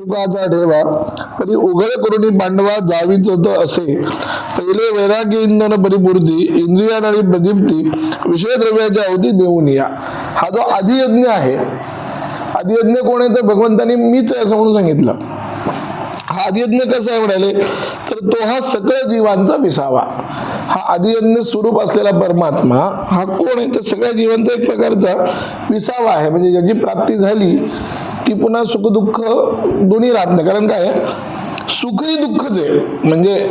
सुखाचा ठेवा कधी उघड करून पांडवा जावीच होत असे. पहिले वैराग्य इंधन परिपूर्ती इंद्रियान आणि प्रदीप्ती विषय द्रव्याच्या अवधी देऊन या. हा जो आदियज्ञ आहे आदियज्ञ कोण आहे तर भगवंतानी मीच असं म्हणून सांगितलं. हा आदियज्ञ कसा आहे म्हणाले तर तो हा सगळ्या जीवांचा विसावा. हा आदियज्ञ स्वरूप असलेला परमात्मा हा कोण आहे? तर सगळ्या जीवांचा एक प्रकारचा विसावा आहे. म्हणजे ज्याची प्राप्ती झाली की पुन्हा सुख दुःख दोन्ही राहत नाही. कारण काय? सुखही दुःखच आहे. म्हणजे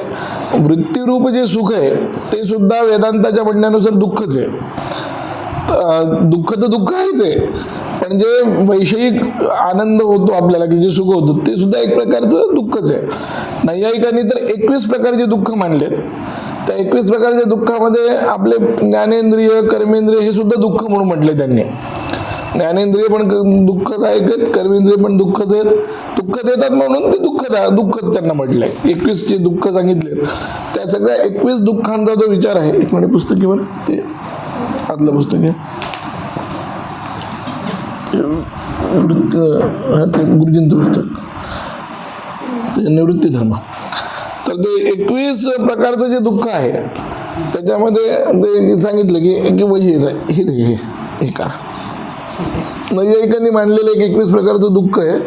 वृत्तीरूप जे सुख आहे ते सुद्धा वेदांताच्या म्हणण्यानुसार दुःखच आहे. दुःख तर दुःख आहेच आहे. पण जे वैषयिक आनंद होतो आपल्याला की जे सुख होतं ते सुद्धा एक प्रकारचं दुःखच आहे. नैयायिकांनी तर एकवीस प्रकारचे दुःख मानलेत. त्या एकवीस प्रकारच्या दुःखामध्ये आपले ज्ञानेंद्रिय कर्मेंद्रिय हे सुद्धा दुःख म्हणून म्हटले त्यांनी. ज्ञानेंद्रिय पण दुःखच दुःखदायक आहेत कर्मेंद्रिय पण दुःखच आहेत. दुःखच येतात म्हणून ते दुःख दुःखच त्यांना म्हटलंय. एकवीस जे दुःख सांगितले त्या सगळ्या एकवीस दुःखांचा जो विचार आहे एक मिनिट पुस्तकीवर ते आदलं पुस्तक आहे वृत्त ते गुरुजींचं पुस्तक. ते निवृत्ती धर्म. तर ते एकवीस प्रकारचं जे दुःख आहे त्याच्यामध्ये ते सांगितलं की की हे हे हे हे का म्हणजे नैयायिकांनी मांडलेलं एक एकवीस प्रकारचं दुःख आहे.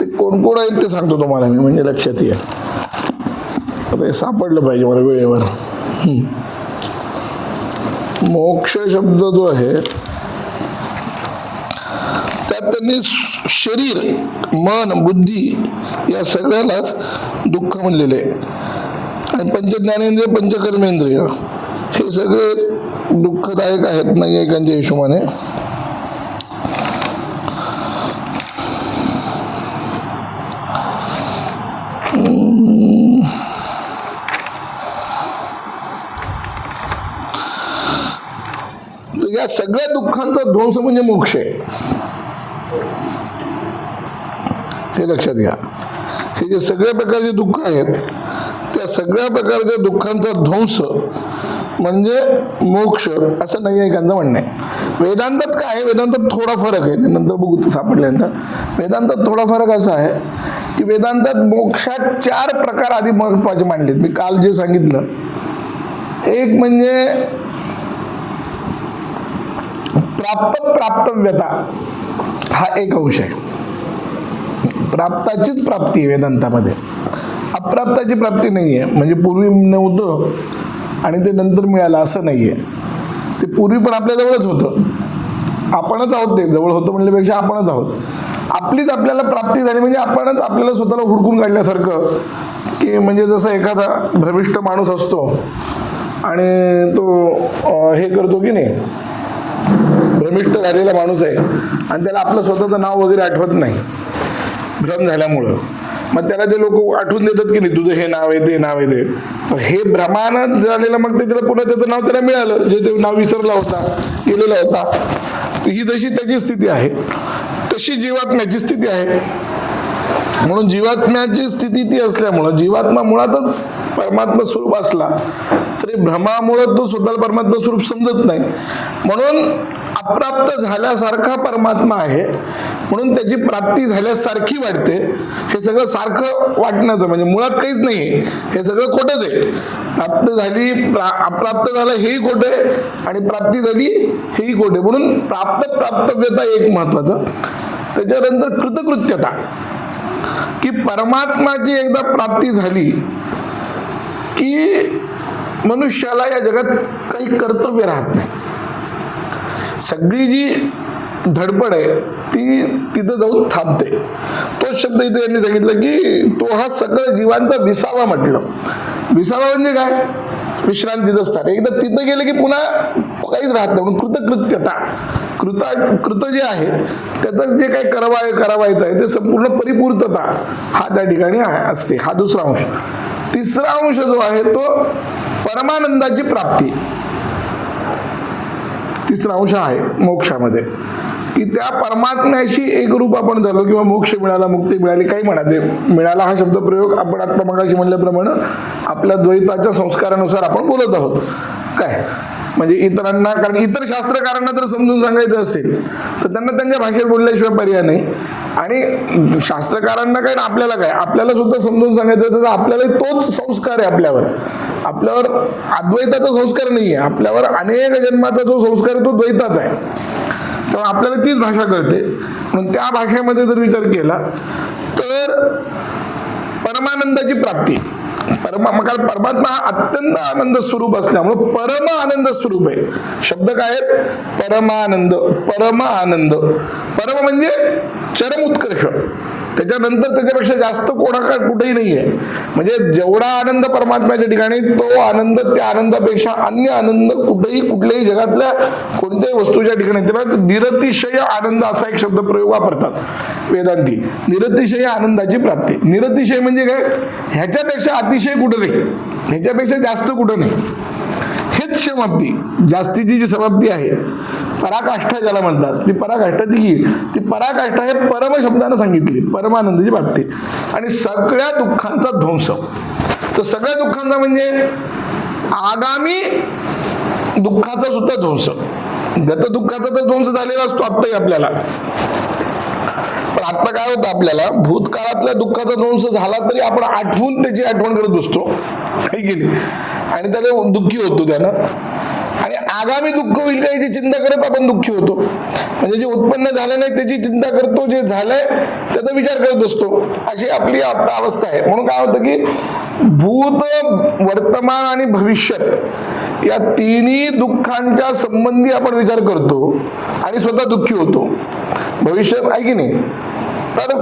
ते कोण कोण आहेत ते सांगतो तुम्हाला मी म्हणजे लक्षात येईल. आता हे सापडलं पाहिजे मला वेळेवर. मोक्ष शब्द जो आहे त्यात त्यांनी शरीर मन बुद्धी या सगळ्यालाच दुःख म्हणलेले आहे. आणि पंचज्ञानेंद्रिय पंचकर्मेंद्रिय हे सगळे दुःखदायक आहेत नैयायिकांच्या हिशोबाने. या सगळ्या दुःखांचा ध्वंस म्हणजे मोक्ष आहे. हे लक्षात घ्या. हे जे सगळ्या प्रकारचे दुःख आहेत त्या सगळ्या प्रकारच्या दुःखांचा ध्वंस म्हणजे मोक्ष असं नाही नैयायिकांचं म्हणणं आहे. वेदांतात काय आहे? वेदांतात थोडा फरक आहे. ते नंतर बघू सापडल्यानंतर. वेदांतात थोडा फरक असा आहे की वेदांतात मोक्षात चार प्रकार आधी महत्त्वाचे मांडलेत. मी काल जे सांगितलं एक म्हणजे प्राप्त प्राप्तव्यता हा एक अंश आहे. प्राप्ताचीच प्राप्ती आहे वेदांतामध्ये. अप्राप्ताची प्राप्ती नाही आहे म्हणजे पूर्वी नव्हतं आणि ते नंतर मिळालं असं नाही आहे ते पूर्वी पण आपल्याजवळच होतं. आपणच आहोत ते जवळ होतं म्हणल्यापेक्षा आपणच आहोत. आपलीच आपल्याला प्राप्ती झाली म्हणजे आपणच आपल्याला स्वतःला हुडकून काढल्यासारखं. की म्हणजे जसं एखादा भ्रमिष्ट माणूस असतो आणि तो हे करतो की नाही भ्रमिष्ट झालेला माणूस आहे. आणि त्याला आपलं स्वतःचं नाव वगैरे आठवत नाही. भ्रम झाल्यामुळं. मग त्याला ते लोक आठवून देतात की नाही तुझं हे नाव आहे ते नाव आहे ते. तर हे भ्रमानं झालेलं मग ते त्याला पुन्हा त्याचं नाव त्याला मिळालं. जे ते नाव विसरला होता गेलेला होता. ही जशी त्याची स्थिती आहे तशी जीवात्म्याची स्थिती आहे. म्हणून जीवात्म्याची स्थिती ती असल्यामुळं जीवात्मा मुळातच परमात्मा स्वरूप असला तरी भ्रमामुळं तो स्वतःला परमात्मा स्वरूप समजत नाही. म्हणून अप्राप्त झाल्यासारखा परमात्मा आहे म्हणून त्याची प्राप्ती झाल्यासारखी वाटते. हे सगळं सारखं वाटण्याचं म्हणजे मुळात काहीच नाही हे सगळं खोटंच आहे. प्राप्त झाली अप्राप्त झालं हेही खोटं आहे आणि प्राप्ती झाली हेही खोटं आहे. म्हणून प्राप्त प्राप्तव्यता एक महत्वाचं त्याच्यानंतर कृतकृत्यता. की परमात्माची एकदा प्राप्ती झाली की मनुष्याला या जगात काही कर्तव्य राहत नाही. सगळी जी धडपड आहे ती तिथं जाऊन थांबते. तोच शब्द इथे यांनी सांगितलं की तो हा सगळं जीवांचा विसावा म्हटलं. विसावा म्हणजे काय? विश्रांतीचं स्थान. एकदा तिथं गेलं की पुन्हा काहीच राहत नाही म्हणून कृतकृत्यता. कृता कृत जे आहे त्याचं जे काही करावाय करावायचं आहे ते संपूर्ण परिपूर्तता हा त्या ठिकाणी असते. हा दुसरा अंश. तिसरा अंश जो आहे तो परमानंदाची प्राप्ती. तिसरा अंश आहे मोक्षामध्ये. की त्या परमात्म्याशी एक रूप आपण झालो किंवा मोक्ष मिळाला मुक्ती मिळाली काही म्हणा ते मिळाला हा शब्द प्रयोग आपण आता मगाशी म्हणल्याप्रमाणे आपल्या द्वैताच्या संस्कारानुसार आपण बोलत आहोत. काय? म्हणजे इतरांना कारण इतर शास्त्रकारांना जर समजून सांगायचं असेल तर त्यांना त्यांच्या भाषेत बोलल्याशिवाय पर्याय नाही. आणि शास्त्रकारांना काय आपल्याला काय आपल्याला सुद्धा समजून सांगायचं असेल तर आपल्याला तोच संस्कार आहे आपल्यावर. आपल्यावर अद्वैताचा संस्कार नाही आहे आपल्यावर अनेक जन्माचा जो संस्कार आहे तो द्वैताचा आहे. तेव्हा आपल्याला तीच भाषा कळते. म्हणून त्या भाषेमध्ये जर विचार केला तर परमानंदाची प्राप्ती. कारण परमात्मा अत्यंत आनंद स्वरूप असल्यामुळं परम आनंद स्वरूप आहे. शब्द काय आहेत? परमानंद परम आनंद परम म्हणजे चरम उत्कर्ष. त्याच्यानंतर त्याच्यापेक्षा जास्त कोणाकडे कुठेही नाही आहे म्हणजे जेवढा आनंद परमात्म्याच्या ठिकाणी तो आनंद त्या आनंदापेक्षा अन्य आनंद कुठेही कुठल्याही जगातल्या कोणत्याही वस्तूच्या ठिकाणी. त्याला निरतिशय आनंद असा एक शब्द प्रयोग वापरतात वेदांती. निरतिशय आनंदाची प्राप्ती. निरतिशय म्हणजे काय? ह्याच्यापेक्षा अतिशय कुठं नाही. ह्याच्यापेक्षा जास्त कुठं नाही. हेच समाप्ती जास्तीची जी समाप्ती आहे पराकाष्ठा ज्याला म्हणतात ती पराकाष्ठा ती ही ती पराकाष्ठा हे परम शब्दानं सांगितली परमानंदाची प्राप्ती आणि सगळ्या दुःखांचा ध्वंस. तर सगळ्या दुःखांचा म्हणजे आगामी दुःखाचा सुद्धा ध्वंस. गत दुःखाचा तर ध्वंस झालेला असतो आत्ताही आपल्याला. पण आत्ता काय होतं आपल्याला? भूतकाळातल्या दुःखाचा ध्वंस झाला तरी आपण आठवून त्याची आठवण करत असतो काही गेली आणि त्याला दुःखी होतो त्यानं. आणि आगामी दुःख होईल का याची चिंता करत आपण दुःखी होतो. म्हणजे जे उत्पन्न झालं नाही त्याची चिंता करतो जे झालंय त्याचा विचार करत असतो. अशी आपली आता अवस्था आहे. म्हणून काय होतं की भूत वर्तमान आणि भविष्यात या तिन्ही दुःखांच्या संबंधी आपण विचार करतो आणि स्वतः दुःखी होतो. भविष्यात आहे की नाही? तर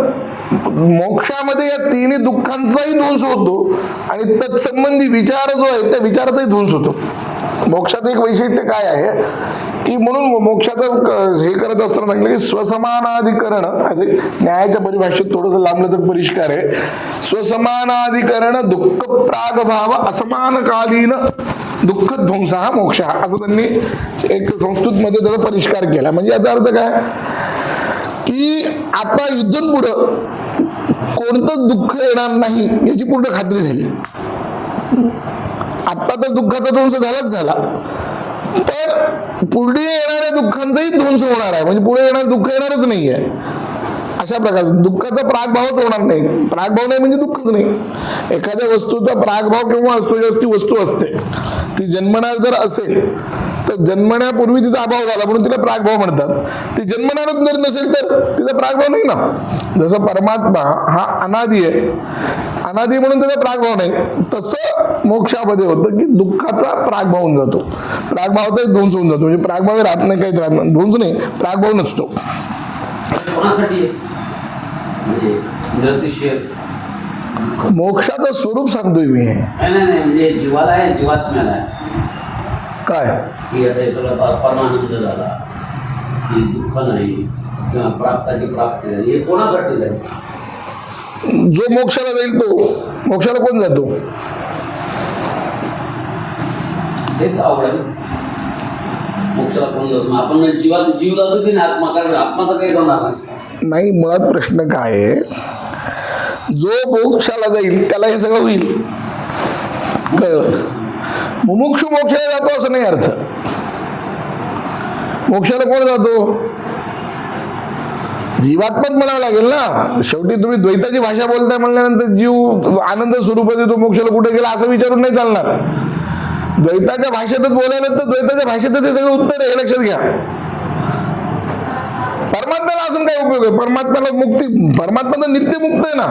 मोक्षामध्ये या तिन्ही दुःखांचाही ध्वंस होतो आणि तत्संबंधी विचार जो आहे त्या विचाराचाही ध्वंस होतो. मोक्षाचं एक वैशिष्ट्य काय आहे? की म्हणून मोक्षाचं हे करत असताना सांगितलं की स्वसमानाधिकरण असे न्यायाच्या परिभाषेत थोडंसं तर परिष्कार आहे. स्वसमानाधिकरण दुःख प्रागभाव असमानकालीन दुःख ध्वंस हा मोक्ष हा असं त्यांनी एक संस्कृतमध्ये त्याचा परिष्कार केला. म्हणजे याचा अर्थ काय? की आता युद्ध पुढं कोणतंच दुःख येणार नाही याची पूर्ण खात्री झाली. आता तर दुःखाचा ध्वंस झालाच झाला. तर पुढे येणाऱ्या दुःखांचाही ध्वंस होणार आहे. म्हणजे पुढे येणार दुःख येणारच नाहीये. अशा प्रकारचं. दुःखाचा प्रागभावच होणार नाही. प्रागभाव नाही म्हणजे दुःखच नाही. एखाद्या वस्तूचा प्रागभाव केव्हा असतो जेव्हा ती वस्तू असते. ती जन्मणार जर असेल तर जन्मण्यापूर्वी तिचा अभाव झाला म्हणून तिला प्रागभाव म्हणतात. ती जन्मणारच जर नसेल तर तिचा प्रागभाव नाही ना. जसं परमात्मा हा अनादी आहे. अनादी म्हणून त्याचा प्रागभाव नाही. तसं मोक्षामध्ये होतं की दुःखाचा प्रागभाव होऊन जातो. प्रागभावाचाही ध्वंस होऊन जातो. म्हणजे प्रागभाव राहत नाही काहीच राहत नाही. ध्वंस नाही प्रागभाव नसतो. कोणासाठी? आहे? म्हणजे निरतिशय मोक्षाचं स्वरूप सांगतोय मी. नाही नाही नाही म्हणजे जीवाला आहे जीवात्म्याला आहे. काय? की आता हे सगळं पर- परमानंद झाला. की दुःख नाही किंवा प्राप्ताची प्राप्ती झाली हे कोणासाठी झाली? जो मोक्षाला जाईल तो. मोक्षाला कोण जातो? हेच आवड आहे. मोक्षाला कोण जातो? आपण जीवात जीव जातो की नाही? आत्मा? कारण आत्मा तर काही नाही. नाही मुळात प्रश्न काय आहे? जो मोक्षाला जाईल त्याला हे सगळं होईल. कळलं? मुमुक्ष मोक्षाला जातो असं नाही अर्थ. मोक्षाला कोण जातो? जीवात्मक म्हणावं लागेल ना. शेवटी तुम्ही द्वैताची भाषा बोलताय म्हणल्यानंतर जीव आनंद स्वरूपात येतो मोक्षाला कुठे गेला असं विचारून नाही चालणार. द्वैताच्या भाषेतच बोलायला तर द्वैताच्या भाषेतच हे सगळं उत्तर आहे लक्षात घ्या. परमात्म्याला अजून काय उपयोग आहे? परमात्म्याला मुक्ती परमात्मा तर नित्य मुक्त आहे ना.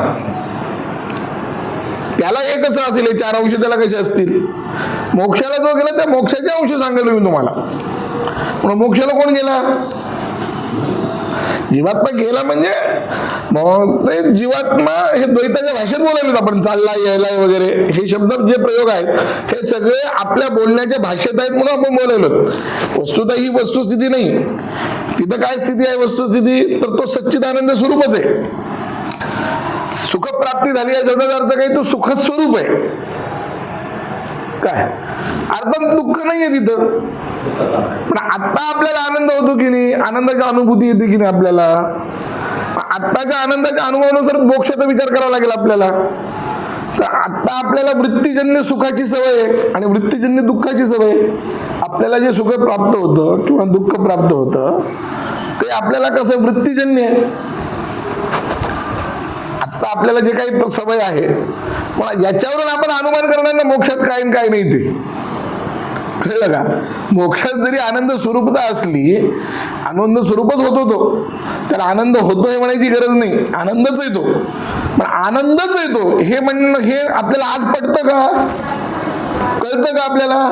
त्याला हे कसं असेल? हे चार अंश त्याला कसे असतील? मोक्षाला जो गेला त्या मोक्षाचे अंश सांगितलं मी तुम्हाला. म्हणून मोक्षाला कोण गेला? जीवात्मा गेला म्हणजे मग ते जीवात्मा हे द्वैताच्या भाषेत बोलायला आपण चालला यायला वगैरे. हे शब्द जे प्रयोग आहेत हे सगळे आपल्या बोलण्याच्या भाषेत आहेत म्हणून आपण बोलायलो. वस्तुता ही वस्तुस्थिती नाही. तिथं काय स्थिती आहे वस्तुस्थिती? तर तो सच्चिदानंद स्वरूपच आहे. सुखप्राप्ती झाली आहे शब्दाचा अर्थ काही तो सुख स्वरूप आहे. काय? अर्थात दुःख नाहीये तिथं. पण आता आपल्याला आनंद होतो की नाही? आनंदाची अनुभूती येते की नाही आपल्याला? आत्ताच्या आनंदाच्या अनुभवानुसार मोक्षाचा विचार करावा लागेल आपल्याला तर आता आपल्याला वृत्तीजन्य सुखाची सवय आहे आणि वृत्तीजन्य दुःखाची सवय आपल्याला जे सुख प्राप्त होतं किंवा दुःख प्राप्त होतं ते आपल्याला कसं वृत्तीजन्य आहे. आता आपल्याला जे काही सवय आहे पण याच्यावरून आपण अनुमान करणार ना मोक्षात काय काय नाही ते कळलं का? मोक्षात जरी आनंद स्वरूपता असली आनंद स्वरूपच होतो तो. तर आनंद होतोय म्हणायची गरज नाही. आनंदच येतो. पण आनंदच येतो. हे म्हणणं हे आपल्याला आज पटतं का? कळतं का आपल्याला?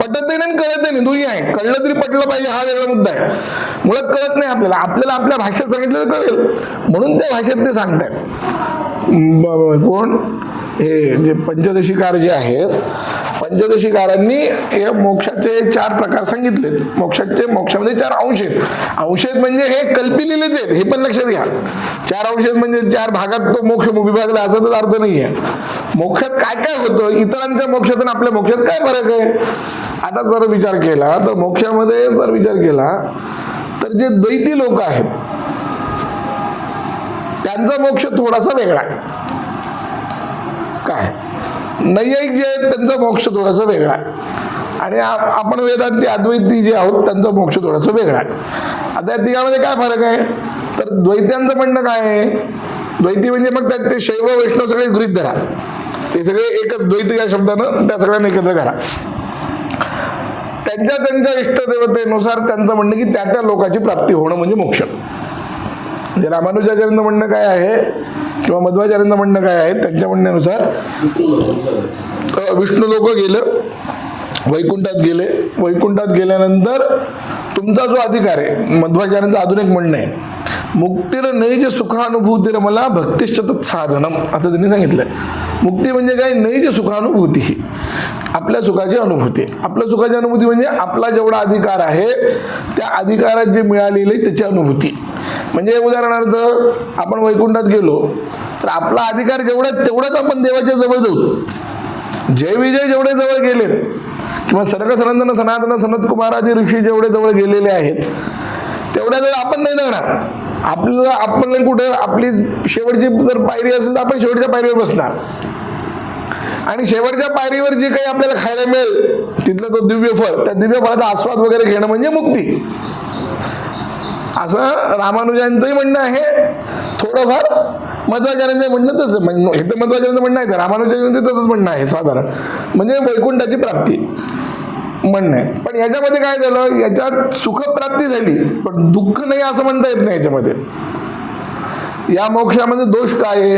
पटत नाही आणि कळत नाही. दोन्ही आहे. कळलं तरी पटलं पाहिजे. हा वेगळा मुद्दा आहे. मुळात कळत नाही आपल्याला. आपल्याला आपल्या भाषेत सांगितलं तर कळेल. म्हणून त्या भाषेत ते सांगताय कोण? हे जे पंचदशीकार जे आहेत पंचदशीकारांनी हे मोक्षाचे चार प्रकार सांगितलेत मोक्षाचे मोक्षामध्ये चार अंश आहेत. अंशेत म्हणजे हे कल्पिलेलेच आहेत. हे पण लक्षात घ्या. चार अंशेत म्हणजे चार भागात तो मोक्ष विभागला असाच अर्थ नाही आहे मोक्षात काय काय होतं? इतरांच्या मोक्षात आणि आपल्या मोक्षात काय फरक आहे? आता जर विचार केला तर मोक्षामध्ये जर विचार केला तर जे दैती लोक आहेत त्यांचा मोक्ष थोडासा वेगळा आहे. काय? नैयायिक जे आहेत त्यांचा मोक्ष थोडासा वेगळा आहे. आणि आपण वेदांती अद्वैती जे आहोत त्यांचा मोक्ष थोडासा वेगळा आहे. आता या तिघामध्ये काय फरक आहे? तर द्वैत्यांचं म्हणणं काय आहे? द्वैती म्हणजे मग त्यात ते शैव वैष्णव सगळे गृहित धरा. ते सगळे एकच द्वैत या शब्दानं त्या सगळ्यांना एकत्र करा. त्यांच्या त्यांच्या इष्टदेवतेनुसार त्यांचं म्हणणं की त्या त्या लोकांची प्राप्ती होणं म्हणजे मोक्ष. म्हणजे रामानुजाचार्यांचं म्हणणं काय आहे? किंवा मध्वाचार्यांचं म्हणणं काय आहे? त्यांच्या म्हणण्यानुसार विष्णू लोक गेलं वैकुंठात गेले. वैकुंठात गेल्यानंतर तुमचा जो अधिकार आहे मध्वाचार्यांचं अजून एक म्हणणं आहे मुक्तीर नैज सुखानुभूतीर मला भक्तिश्चत साधनम असं त्यांनी सांगितलंय. मुक्ती म्हणजे काय? नैज सुखानुभूती. ही आपल्या सुखाची अनुभूती. आपल्या सुखाची अनुभूती म्हणजे आपला जेवढा अधिकार आहे त्या अधिकारात जे मिळालेले त्याची अनुभूती. म्हणजे उदाहरणार्थ आपण वैकुंठात गेलो तर आपला अधिकार जेवढा तेवढाच आपण देवाच्या जवळ जाऊ. जय विजय जेवढे जवळ गेलेत किंवा सर्ग सनंदन सनातन सनत कुमाराचे ऋषी जेवढे जवळ गेलेले आहेत तेवढ्या जर आपण नाही जाणार आपलं आपण कुठं आपली शेवटची जर पायरी असेल तर आपण शेवटच्या पायरीवर बसणार. आणि शेवटच्या पायरीवर जे काही आपल्याला खायला मिळेल तिथलं तो दिव्य फळ त्या दिव्य फळाचा आस्वाद वगैरे घेणं म्हणजे मुक्ती. असं रामानुजांचंही म्हणणं आहे. थोडंफार मध्वाचार्यांचं म्हणणं तसं. म्हणणं हे तर मध्वाचार्यांचं म्हणणं आहे. रामानुजांचं तसंच म्हणणं आहे साधारण. म्हणजे वैकुंठाची प्राप्ती म्हणणं आहे. पण याच्यामध्ये काय झालं? याच्यात सुखप्राप्ती झाली. पण दुःख नाही असं म्हणता येत नाही याच्यामध्ये या मोक्षामध्ये दोष काय आहे?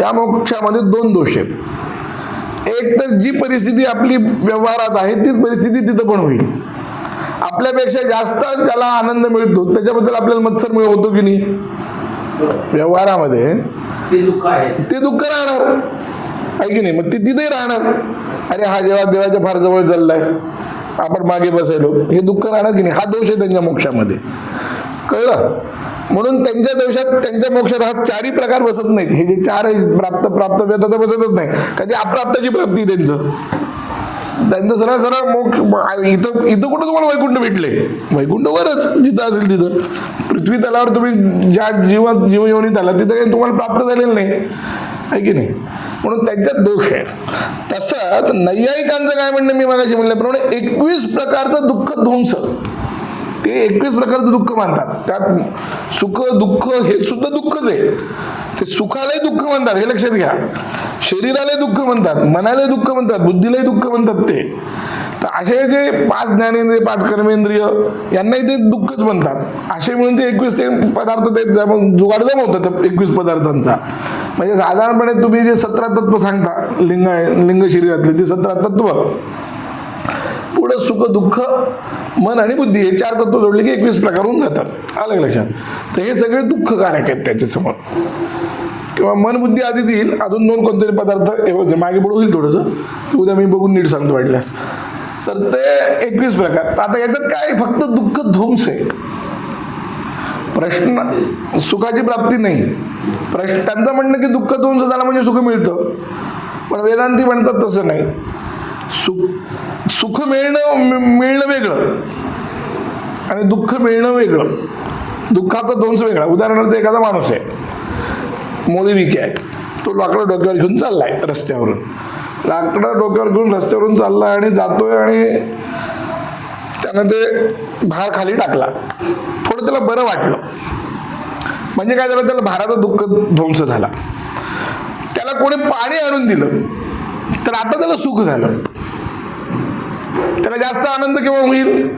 या मोक्षामध्ये दोन दोष आहेत. एक तर जी परिस्थिती आपली व्यवहारात आहे तीच परिस्थिती तिथं पण होईल. आपल्यापेक्षा जास्त ज्याला आनंद मिळतो. त्याच्याबद्दल आपल्याला मत्सर होतो की नाही? व्यवहारामध्ये ते दुःख राहणार. आहे की नाही? मग ते तिथेही राहणार. अरे हा जेव्हा देवाच्या फार जवळ चाललाय. आपण मागे बसायलो हे दुःख राहणार की नाही? हा दोष आहे त्यांच्या मोक्षामध्ये. कळलं? म्हणून त्यांच्या दोषात त्यांच्या मोक्षात हा चारही प्रकार बसत नाहीत. हे जे चार आहे प्राप्त प्राप्त व्यतात बसतच नाही. कधी अप्राप्ताची प्राप्ती त्यांचं. त्यांचं सरळ सरळ मोक्ष इथं इथं कुठं तुम्हाला वैकुंठ भेटले? वैकुंठ वरच जिथं असेल तिथं. पृथ्वी तलावर तुम्ही ज्या जीवात जीवयोनीत आला तिथं काही तुम्हाला प्राप्त झालेलं नाही. आहे की नाही? म्हणून त्यांच्यात दोष आहे. तसंच नैयायिकांचं काय म्हणणं मी मागाशी म्हणल्याप्रमाणे एकवीस प्रकारचं दुःख ध्वंस. ते एकवीस प्रकारचं दुःख मानतात. त्यात सुख दुःख हे सुद्धा दुःखच आहे. ते सुखालाही दुःख म्हणतात हे लक्षात घ्या. शरीरालाही दुःख म्हणतात मनालाही दुःख म्हणतात बुद्धीलाही दुःख म्हणतात ते. तर असे जे पाच ज्ञानेंद्रिय पाच कर्मेंद्रिय यांनाही ते दुःखच म्हणतात. असे म्हणून ते एकवीस ते पदार्थ ते जम- जुगाड जमवतात एकवीस पदार्थांचा. म्हणजे साधारणपणे तुम्ही जे सतरा तत्व सांगता लिंग लिंग शरीरातले ते सतरा तत्व पुढं सुख दुःख मन आणि बुद्धी हे चार तत्व जोडले की एकवीस प्रकार होऊन जातात. आलं लक्षात? तर हे सगळे दुःखकारक आहेत त्याच्यासमोर. किंवा मन बुद्धी आधीच येईल अजून दोन कोणतरी पदार्थ हे मागे पुढे होईल थोडंसं. ते उद्या मी बघून नीट सांगतो वाटल्यास. तर ते एकवीस प्रकार. तर आता याच्यात काय? फक्त दुःख ध्वंस आहे. प्रश्न सुखाची प्राप्ती नाही. प्रश्न त्यांचं म्हणणं की दुःख ध्वंस झाला म्हणजे सुख मिळतं. पण वेदांती म्हणतात तसं नाही. सुख सुख मिळणं मिळणं वेगळं. आणि दुःख मिळणं वेगळं. दुःखाचा ध्वंस वेगळा उदाहरणार्थ एखादा माणूस आहे. मोदी विके आहे. तो लाकडं डोक्यावर घेऊन चाललाय रस्त्यावरून. लाकडं डोक्यावर घेऊन रस्त्यावरून चालला आणि जातोय आणि त्यानं ते भार खाली टाकला. थोडं त्याला बरं वाटलं. म्हणजे काय झालं? त्याला भाराचं दुःख ध्वंस झाला. त्याला कोणी पाणी आणून दिलं. तर आता त्याला सुख झालं. त्याला जास्त आनंद केव्हा होईल?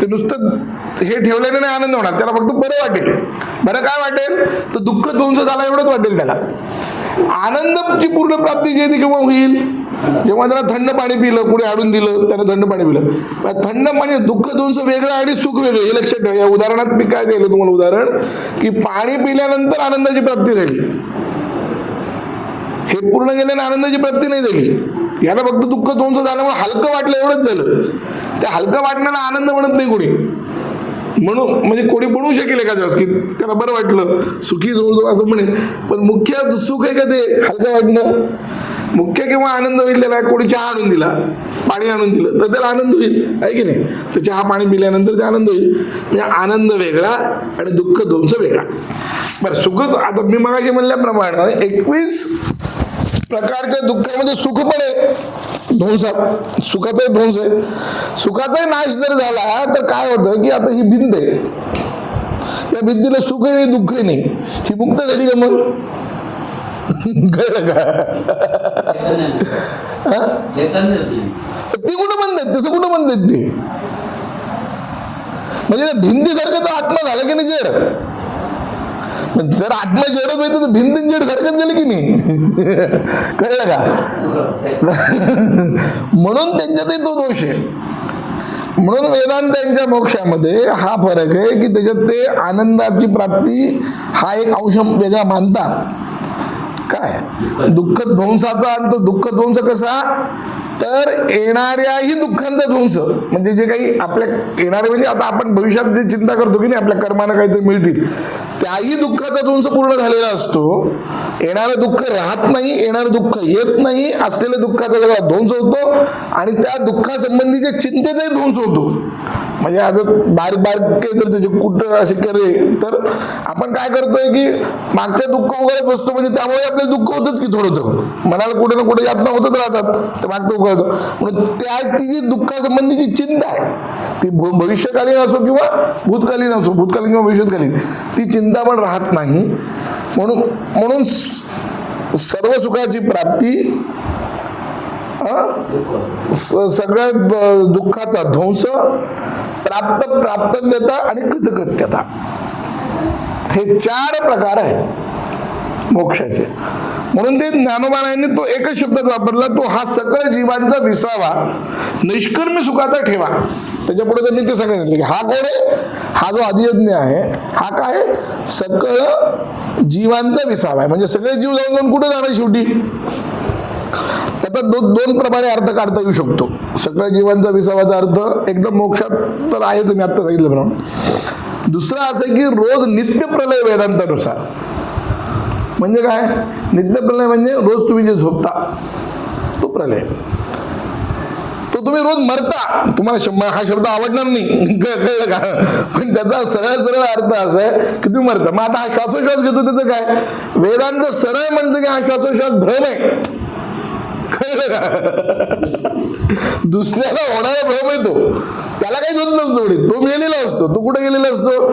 ते नुसतं हे ठेवल्याने नाही आनंद होणार त्याला फक्त बरं वाटेल. बरं काय वाटेल? तर दुःख ध्वंस झाला एवढंच वाटेल त्याला. आनंदची पूर्ण प्राप्ती जी ती केव्हा होईल? जेव्हा त्याला थंड पाणी पिलं कुणी आणून दिलं त्यानं थंड पाणी पिलं. थंड पाणी दुःख ध्वंस वेगळं आणि सुख वेगळं हे लक्षात ठेवा. या उदाहरणात मी काय दिलं तुम्हाला उदाहरण? की पाणी पिल्यानंतर आनंदाची प्राप्ती झाली. हे पूर्ण गेल्याने आनंदाची प्राप्ती नाही झाली. याला फक्त दुःख ध्वंस झाल्यामुळे हलकं वाटलं एवढंच झालं. त्या हलकं वाटण्याला आनंद म्हणत नाही कोणी. म्हणून म्हणजे कोणी बनवू शकेल एखाद्या दिवस की त्याला बरं वाटलं. सुखी जो असं म्हणे. पण मुख्य सुख आहे का ते? हलकं वाटणं. मुख्य किंवा आनंद होईल त्याला कोणी चहा आणून दिला पाणी आणून दिलं तर त्याला आनंद होईल आहे की नाही? तर चहा पाणी पिल्यानंतर ते आनंद होईल. म्हणजे आनंद वेगळा आणि दुःख ध्वंस वेगळा. बरं सुख आता मी मगाशी म्हणल्याप्रमाणे एकवीस प्रकारच्या दुःखामध्ये सुख पण आहे. ध्वंसात सुखाचाही ध्वंस आहे. सुखाचाही नाश जर झाला तर काय होतं की आता ही भिंत आहे. या भिंतीला सुखही नाही दुःखही नाही. ही मुक्त झाली का मग? कळलं का चैतन्य कुठं म्हणतात तसं कुठं म्हणतात ते? म्हणजे त्या भिंतीसारखं तर आत्मा झाला की नाही जर? जर आत्मा जडच होईल तर भिंत जड सारखंच झालं की नाही? कळलं का? म्हणून त्यांच्यातही तो दोष आहे. म्हणून वेदांतांच्या मोक्षामध्ये हा फरक आहे की त्याच्यात ते आनंदाची प्राप्ती हा एक अंश वेगळा मानतात. काय दुःख ध्वंसाचा अंत दुःख ध्वंस कसा? तर येणाऱ्याही दुःखांचा ध्वंस. म्हणजे जे काही आपल्या येणारे म्हणजे आता आपण भविष्यात जे चिंता करतो की नाही आपल्या कर्मानं काहीतरी मिळतील. त्याही दुःखाचा ध्वंस पूर्ण झालेला असतो. येणारं दुःख राहत नाही येणारं दुःख येत नाही असलेल्या दुःखाचा ध्वंस होतो आणि त्या दुःखासंबंधीच्या चिंतेचाही ध्वंस होतो. म्हणजे आज बारीक बारीक जर त्याचे कुठं असे करे तर आपण काय करतोय की मागच्या दुःख वगैरे बसतो म्हणजे त्यामुळे आपल्याला दुःख होतच की थोडं थोडं. मनाला कुठे ना कुठे यातना होतच राहतात ते मागचं उघडतो म्हणून त्या ती जी दुःखासंबंधीची चिंता आहे. ती भविष्यकालीन असो किंवा भूतकालीन असो भूतकालीन किंवा भविष्यकालीन ती चिंता पण राहत नाही. म्हणून म्हणून सर्व सुखाची प्राप्ती सगळ्या दुःखाचा ध्वंस प्राप्त प्राप्तव्यता आणि कृतकृत्यता हे चार प्रकार आहेत मोक्षाचे. म्हणून ते ज्ञानोबारायांनी तो एकच शब्दात वापरला तो हा सकळ जीवांचा विसावा निष्कर्मी सुखाचा ठेवा. त्याच्या पुढे त्यांनी ते सांगितलं की हा कोण आहे? हा जो अधियज्ञ आहे हा काय सकळ जीवांचा विसावा आहे. म्हणजे सगळे जीव जाऊन जाऊन कुठे जाणार शेवटी? त्याचा दोन दोन प्रमाणे अर्थ काढता येऊ शकतो. सगळ्या जीवांचा विसावाचा अर्थ एकदम मोक्षात तर आहेच मी आत्ता सांगितल्याप्रमाणे दुसरं असं की रोज नित्य प्रलय वेदांतानुसार. म्हणजे काय? नित्य प्रलय म्हणजे रोज तुम्ही जे झोपता तो प्रलय. तो तुम्ही रोज मरता. तुम्हाला शंभर हा शब्द आवडणार नाही. कळलं का? पण त्याचा सरळ सरळ अर्थ असा आहे की तुम्ही मरता. मग आता हा श्वासोश्वास घेतो त्याचं काय? वेदांत सरळ म्हणतो की हा श्वासोश्वास भ्रम आहे. कळलं का? दुसऱ्याला होणारा भ्रम येतो त्याला काहीच होत नसतो तो मेलेला असतो तो कुठे गेलेला असतो?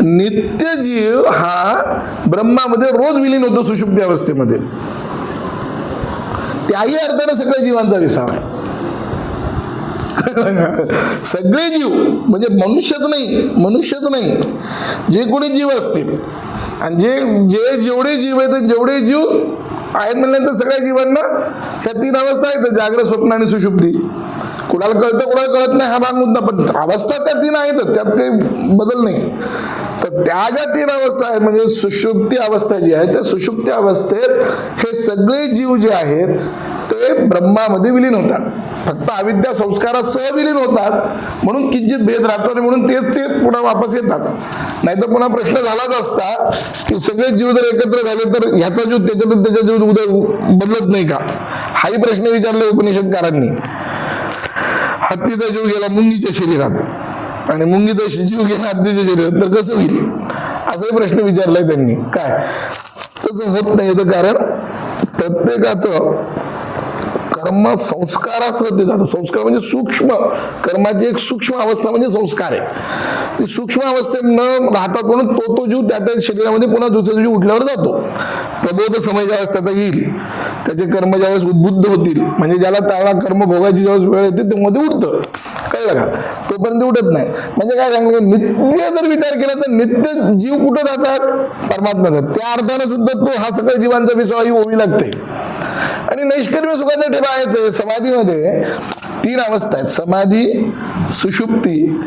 नित्य जीव हा ब्रह्मामध्ये रोज विलीन होतो सुषुप्ती अवस्थेमध्ये. त्याही अर्थाने सगळ्या जीवांचा विसावा आहे. सगळे जीव म्हणजे मनुष्यच नाही मनुष्यच नाही. जे कोणी जीव असतील आणि जे जे जेवढे जीव आहेत जेवढे जीव आहेत म्हणल्यानंतर सगळ्या जीवांना? ह्या तीन अवस्था आहेत जागृत स्वप्न आणि सुषुप्ती कुणाला कळतं कुणाला कळत नाही हा भाग मुद्दा. पण अवस्था त्या तीन आहेतच त्यात काही बदल नाही. तर त्या ज्या तीन अवस्था आहेत म्हणजे सुषुप्ती अवस्था जी आहे त्या सुषुप्ती अवस्थेत हे सगळे जीव जे आहेत ते ब्रह्मामध्ये विलीन होतात. फक्त अविद्या संस्कारासह विलीन होतात. म्हणून किंचित भेद राहतो आणि म्हणून तेच ते पुन्हा वापस येतात. नाही तर पुन्हा प्रश्न झालाच असता की सगळे जीव जर एकत्र झाले तर ह्याचा जीव त्याच्यातून त्याच्या जीव उद्या बदलत नाही का? हाही प्रश्न विचारले उपनिषदकारांनी. हत्तीचा जीव गेला मुंगीच्या शरीरात. आणि मुंगीचा जीव गेला हत्तीच्या शरीरात. तर कसं होईल? असाही प्रश्न विचारलाय त्यांनी. काय? तसं होत नाही याचं कारण प्रत्येकाचं कर्म संस्कारासह ते जातं संस्कार म्हणजे सूक्ष्म. कर्माची एक सूक्ष्म अवस्था म्हणजे संस्कार आहे. ती सूक्ष्म अवस्थेत न राहतात म्हणून तो तो जीव त्या त्या शरीरामध्ये पुन्हा दुसऱ्या दिवशी उठल्यावर जातो. प्रबोध समय ज्या वेळेस त्याचा येईल त्याचे कर्म ज्यावेळेस उद्बुद्ध होतील म्हणजे ज्याला त्याला कर्म भोगायची ज्यावेळेस वेळ येते तेव्हा उठतं. कळलं का? तोपर्यंत उठत नाही. म्हणजे काय सांगलं नित्य जर विचार केला तर नित्य जीव कुठं जातात? परमात्म्याचा. त्या अर्थाने सुद्धा तो हा सगळ्या जीवांचा विसावा ही ओवी लागते. आणि नैष्कर्म सुखाचा ठेवा आहे समाधीमध्ये. तीन अवस्था आहेत. समाधी सुषुप्ती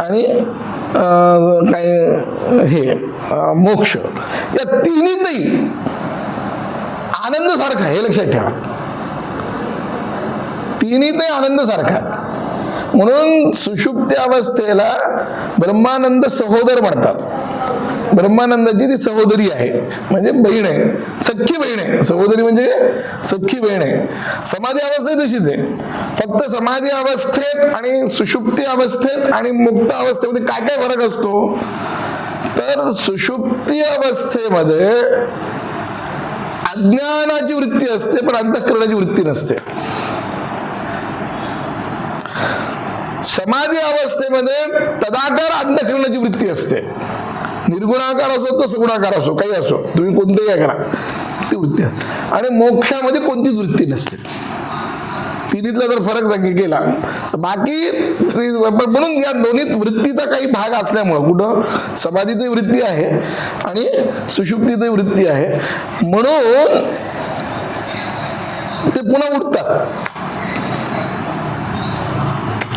आणि अं, काय हे मोक्ष. या तिन्हीतही आनंद सारखा हे लक्षात ठेवा. तिन्हीतही आनंद सारखा म्हणून सुषुप्ती अवस्थेला ब्रह्मानंद सहोदर म्हणतात. ब्रह्मानंदाची ती सहोदरी आहे. म्हणजे बहीण आहे. सख्खी बहीण आहे. सहोदरी म्हणजे सख्खी बहीण आहे. समाधी अवस्था तशीच आहे. फक्त समाधी अवस्थेत आणि सुषुप्ती अवस्थेत आणि मुक्त अवस्थेमध्ये काय काय फरक असतो? तर सुषुप्ती अवस्थेमध्ये अज्ञानाची वृत्ती असते पण अंतःकरणाची वृत्ती नसते. समाधी अवस्थेमध्ये तदाकार अंतःकरणाची वृत्ती असते. म्हणजे निर्गुणाकार असो तसं गुणाकार असो काही असो तुम्ही कोणतंही हे करा ती वृत्ती. आणि मोक्षामध्ये कोणतीच वृत्ती नसते. तिन्हीतला जर फरक जागी केला तर बाकी म्हणून या दोन्हीत वृत्तीचा काही भाग असल्यामुळं कुठं समाधीतही वृत्ती आहे आणि सुषुप्तीतही वृत्ती आहे. म्हणून ते पुन्हा उठतात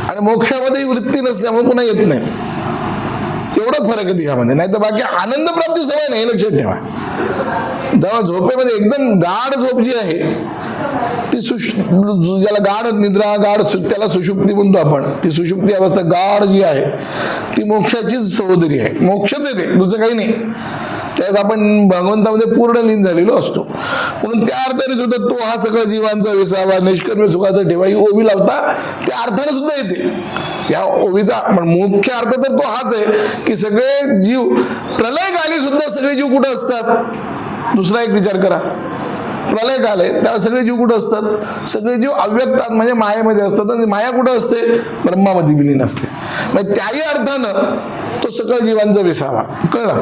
आणि मोक्षामध्ये वृत्ती नसल्यामुळे पुन्हा येत नाही. एवढाच फरक आहे यामध्ये नाही तर बाकी आनंद प्राप्ती सवय नाही लक्षात ठेवा. जेव्हा झोपेमध्ये एकदम गाढ झोप जी आहे ती सुश ज्याला गाढ निद्रा गाढ सु- त्याला सुषुप्ती म्हणतो आपण. ती सुषुप्ती अवस्था गाढ जी आहे ती मोक्षाचीच सहोदरी आहे. मोक्षच येते दुसरं काही नाही. त्यास आपण भगवंतामध्ये पूर्ण लीन झालेलो असतो. म्हणून त्या अर्थाने सुद्धा तो हा सगळा जीवांचा विसावा निष्कर्म सुखाचा ठेवा ही ओवी लावता त्या अर्थाने सुद्धा येते. या ओवीचा पण मुख्य अर्थ तर तो हाच आहे की सगळे जीव प्रलय काली सुद्धा सगळे जीव कुठं असतात? दुसरा एक विचार करा. प्रलय काल आहे तेव्हा सगळे जीव कुठं असतात? सगळे जीव अव्यक्तात म्हणजे मायेमध्ये असतात. आणि माया कुठं असते? ब्रह्मामध्ये विलीन असते. म्हणजे त्याही अर्थानं तो सकळ जीवांचा विसावा. कळला?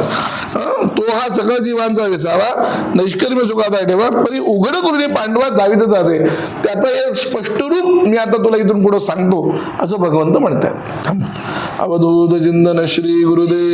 तो हा सकळ जीवांचा विसावा. नैष्कर्म्य सुखाचा ठेवा. परी उघड करून पांडवा जावीतच जाते त्याचं हे स्पष्ट रूप मी आता तुला इथून पुढं सांगतो. असं भगवंत म्हणतात. अवधूत चिंतन श्री गुरुदेव.